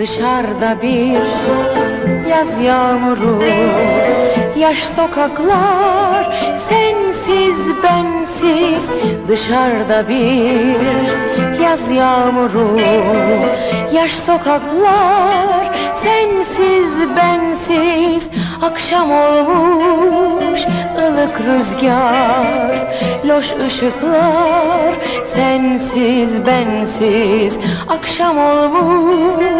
Dışarıda bir yaz yağmuru. Yaş sokaklar sensiz bensiz. Dışarıda bir yaz yağmuru. Yaş sokaklar sensiz bensiz. Akşam olmuş ılık rüzgar. Loş ışıklar sensiz bensiz. Akşam olmuş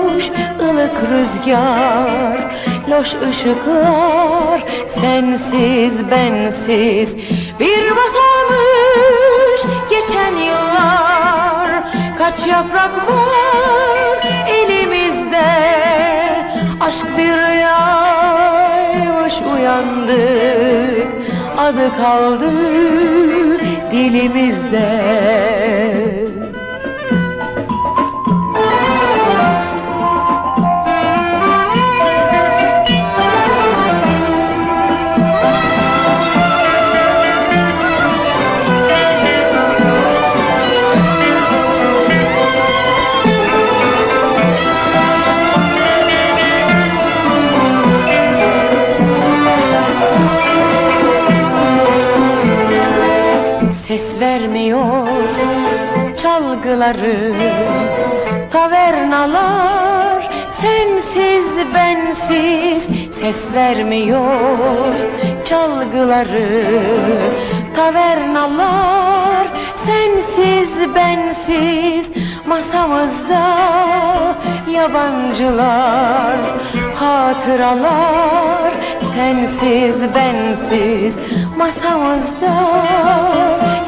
rüzgar Loş ışıklar sensiz bensiz. Bir basamış geçen yıllar Kaç yaprak var elimizde. Aşk bir rüyaymış uyandık Adı kaldı dilimizde Ses vermiyor. Çalgıları Tavernalar sensiz bensiz Ses vermiyor. Çalgıları Tavernalar sensiz bensiz Masamızda yabancılar Hatıralar sensiz bensiz Masamızda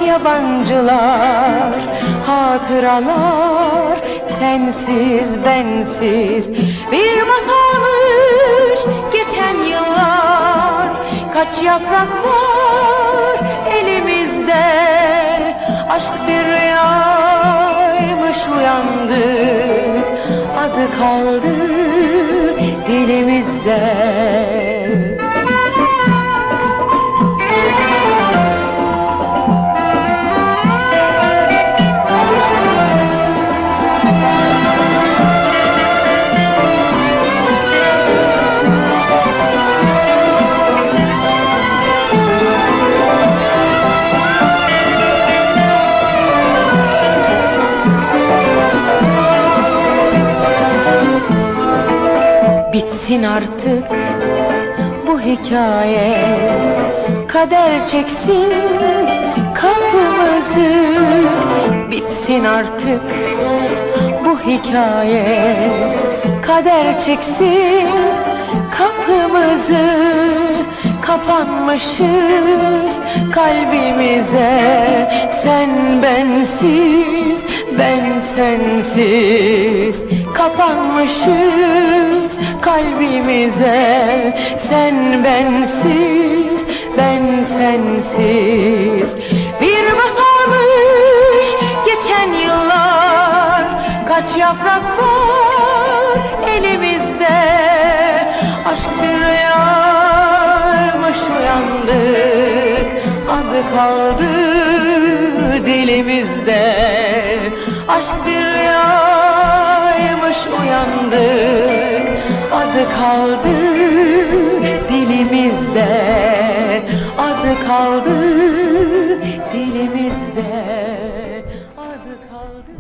yabancılar Hatıralar sensiz bensiz. Bir masalmış geçen yıllar Kaç yaprak var elimizde. Aşk bir rüyaymış uyandık Adı kaldı dilimizde Bitsin artık bu hikaye. Kader çeksin kapımızı Bitsin artık bu hikaye. Kader çeksin kapımızı Kapanmışız kalbimize. Sen bensiz ben sensiz Kapanmışız kalbimize. Sen bensiz ben sensiz. Bir basamış geçen yıllar. Kaç yaprak var elimizde? Aşk bir rüyaymış uyandık. Adı kaldı dilimizde. Aşk bir rüyaymış uyandık Adı kaldı dilimizde. Adı kaldı dilimizde. Adı kaldı